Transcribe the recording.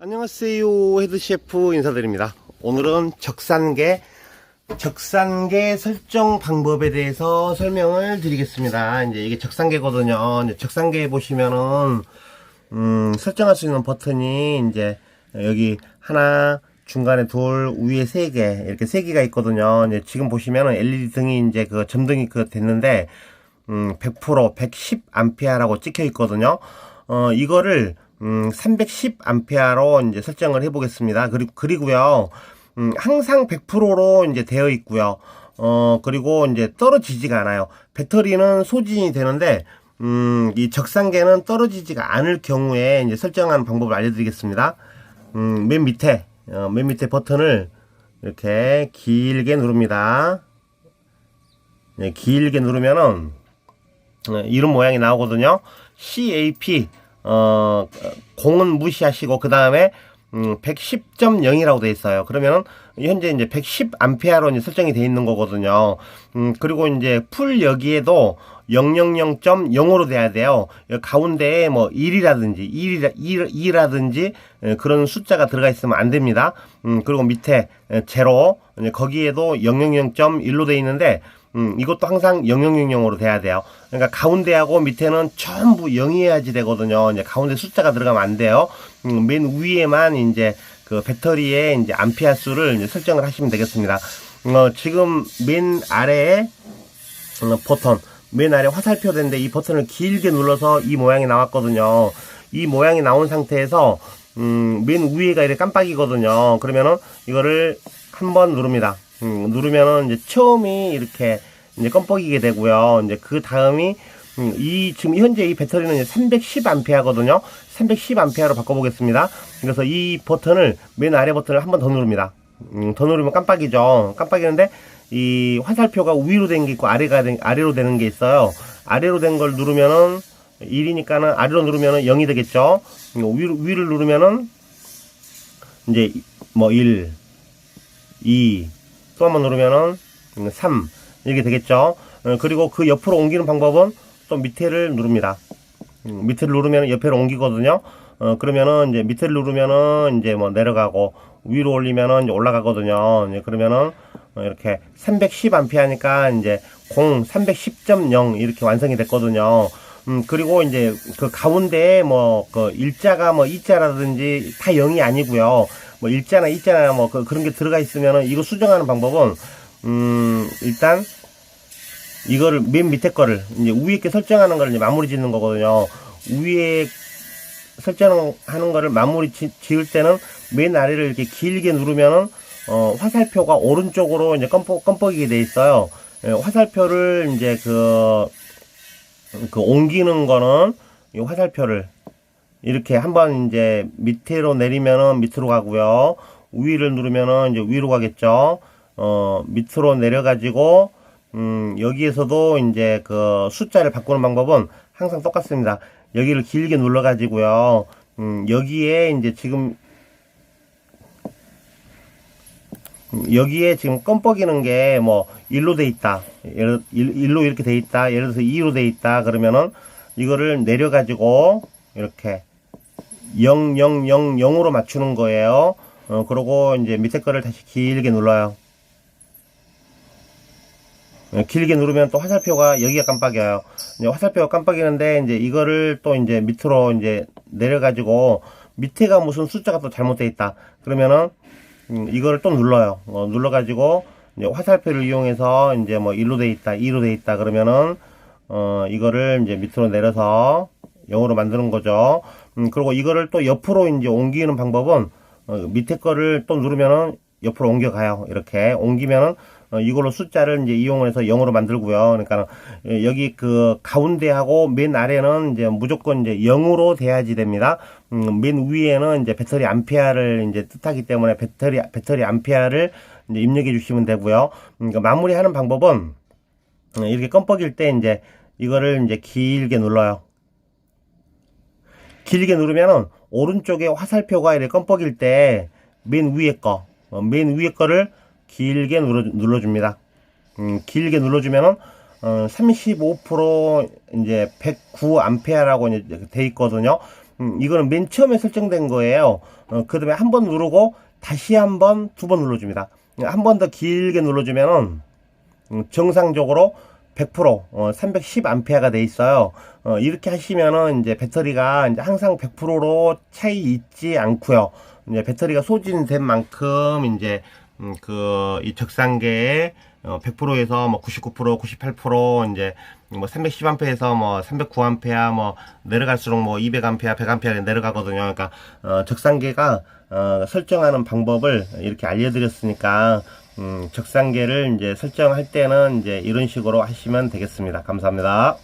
안녕하세요 헤드셰프 인사드립니다. 오늘은 적산계 적산계 설정 방법에 대해서 설명을 드리겠습니다. 이제 이게 적산계거든요. 적산계 보시면은 음, 설정할 수 있는 버튼이 이제 여기 하나 중간에 둘 위에 세 개 이렇게 세 개가 있거든요. 이제 지금 보시면은 LED 등이 이제 그 점등이 그 됐는데 음, 100% 110A라고 찍혀 있거든요. 어, 이거를 음, 310A로 이제 설정을 해 보겠습니다. 그리고 그리고요. 음, 항상 100%로 이제 되어 있고요. 어, 그리고 이제 떨어지지가 않아요. 배터리는 소진이 되는데 음, 이 적상계는 떨어지지가 않을 경우에 이제 설정하는 방법을 알려드리겠습니다. 음, 맨 밑에 어, 맨 밑에 버튼을 이렇게 길게 누릅니다. 네, 길게 누르면은 네, 이런 모양이 나오거든요. CAP 어 공은 무시하시고 그 다음에 음, 110.0이라고 돼 있어요. 그러면은 현재 이제 110 암페어로 이제 설정이 돼 있는 거거든요. 음, 그리고 이제 풀 여기에도 000.0으로 돼야 돼요. 가운데에 뭐 1이라든지 1이라, 1, 2라든지 그런 숫자가 들어가 있으면 안 됩니다. 음, 그리고 밑에 제로 거기에도 000.1로 돼 있는데 음, 이것도 항상 0000으로 돼야 돼요. 그러니까 가운데하고 밑에는 전부 0이어야지 되거든요. 이제 가운데 숫자가 들어가면 안 돼요. 음, 맨 위에만 이제 그 배터리의 이제 암페어 수를 이제 설정을 하시면 되겠습니다. 어, 지금 맨 아래에 어, 버튼, 맨 아래 화살표 된데 이 버튼을 길게 눌러서 이 모양이 나왔거든요. 이 모양이 나온 상태에서 음, 맨 위에가 이렇게 깜빡이거든요. 그러면은 이거를 한번 누릅니다. 음, 누르면은 이제 처음이 이렇게 이제 껌뻑이게 되고요. 이제 그 다음이 음, 이 지금 현재 이 배터리는 이제 310A거든요. 310A로 바꿔보겠습니다. 그래서 이 버튼을 맨 아래 버튼을 한 번 더 누릅니다. 음, 더 누르면 깜빡이죠. 깜빡이는데 이 화살표가 위로 된 게 있고 아래가 된, 아래로 되는 게 있어요. 아래로 된 걸 누르면은 1이니까는 아래로 누르면은 0이 되겠죠. 음, 위로, 위를 누르면은 이제 뭐 1, 2, 또 한 번 누르면은 3 이렇게 되겠죠. 어, 그리고 그 옆으로 옮기는 방법은 또 밑에를 누릅니다. 음, 밑에를 누르면 옆에로 옮기거든요. 어, 그러면은 이제 밑에를 누르면은 이제 뭐 내려가고 위로 올리면은 올라가거든요. 이제 그러면은 어, 이렇게 310A 하니까 이제 공310.0 이렇게 완성이 됐거든요. 음, 그리고 이제 그 가운데에 뭐그 일자가 뭐 이자라든지 다 0이 아니고요. 뭐 일자나 이자나 뭐 그, 그런 게 들어가 있으면은 이거 수정하는 방법은 음, 일단 이거를 맨 밑에 거를 이제 위에 게 설정하는 걸 이제 마무리 짓는 거거든요. 위에 설정하는 거를 마무리 지, 을 때는 맨 아래를 이렇게 길게 누르면은 어, 화살표가 오른쪽으로 이제 껌뻑, 껌뻑이게 돼 있어요. 예, 화살표를 이제 그, 그 옮기는 거는 이 화살표를 이렇게 한번 이제 밑으로 내리면은 밑으로 가고요. 위를 누르면은 이제 위로 가겠죠. 어, 밑으로 내려가지고, 음, 여기에서도 이제 그 숫자를 바꾸는 방법은 항상 똑같습니다. 여기를 길게 눌러가지고요. 음, 여기에 이제 지금, 음, 여기에 지금 껌뻑이는 게 뭐, 1로 돼 있다. 예를, 1, 로 이렇게 돼 있다. 예를 들어서 2로 돼 있다. 그러면은, 이거를 내려 가지고, 이렇게, 0, 0, 0, 0으로 맞추는 거예요. 어, 그러고 이제 밑에 거를 다시 길게 눌러요. 예, 길게 누르면 또 화살표가 여기가 깜빡여요. 이제 화살표가 깜빡이는데 이제 이거를 또 이제 밑으로 이제 내려가지고 밑에가 무슨 숫자가 또 잘못되어 있다. 그러면은 음, 이거를 또 눌러요. 어, 눌러가지고 이제 화살표를 이용해서 이제 뭐 1로 돼 있다, 2로 돼 있다. 그러면은 어, 이거를 이제 밑으로 내려서 0으로 만드는 거죠. 음, 그리고 이거를 또 옆으로 이제 옮기는 방법은 어, 밑에 거를 또 누르면은 옆으로 옮겨가요. 이렇게 옮기면은 어, 이걸로 숫자를 이제 이용을 해서 0으로 만들고요. 그러니까 어, 여기 그 가운데하고 맨 아래는 이제 무조건 이제 0으로 돼야지 됩니다. 음, 맨 위에는 이제 배터리 암페어를 이제 뜻하기 때문에 배터리 배터리 암페어를 이제 입력해 주시면 되고요. 음, 그러니까 마무리하는 방법은 어, 이렇게 껌뻑일 때 이제 이거를 이제 길게 눌러요. 길게 누르면은 오른쪽에 화살표가 이렇게 껌뻑일 때 맨 위에 거, 어, 맨 위에 거를 길게 눌러, 눌러 줍니다. 음, 길게 눌러주면은 어, 35% 이제 109 암페어라고 이제 돼 있거든요. 음, 이거는 맨 처음에 설정된 거예요. 어, 그 다음에 한 번 누르고 다시 한 번, 두 번 눌러줍니다. 한 번 더 길게 눌러주면은 음, 정상적으로 100% 어, 310A가 돼 있어요. 어, 이렇게 하시면은 이제 배터리가 이제 항상 100%로 차이 있지 않고요. 이제 배터리가 소진된 만큼 이제 음, 그이 적상계에 어, 100%에서 뭐 99%, 98% 이제 뭐 310A에서 뭐 309A 뭐 내려갈수록 뭐 200A, 100A 내려가거든요. 그러니까 어, 적상계가 어, 설정하는 방법을 이렇게 알려드렸으니까 음, 적상계를 이제 설정할 때는 이제 이런 식으로 하시면 되겠습니다. 감사합니다.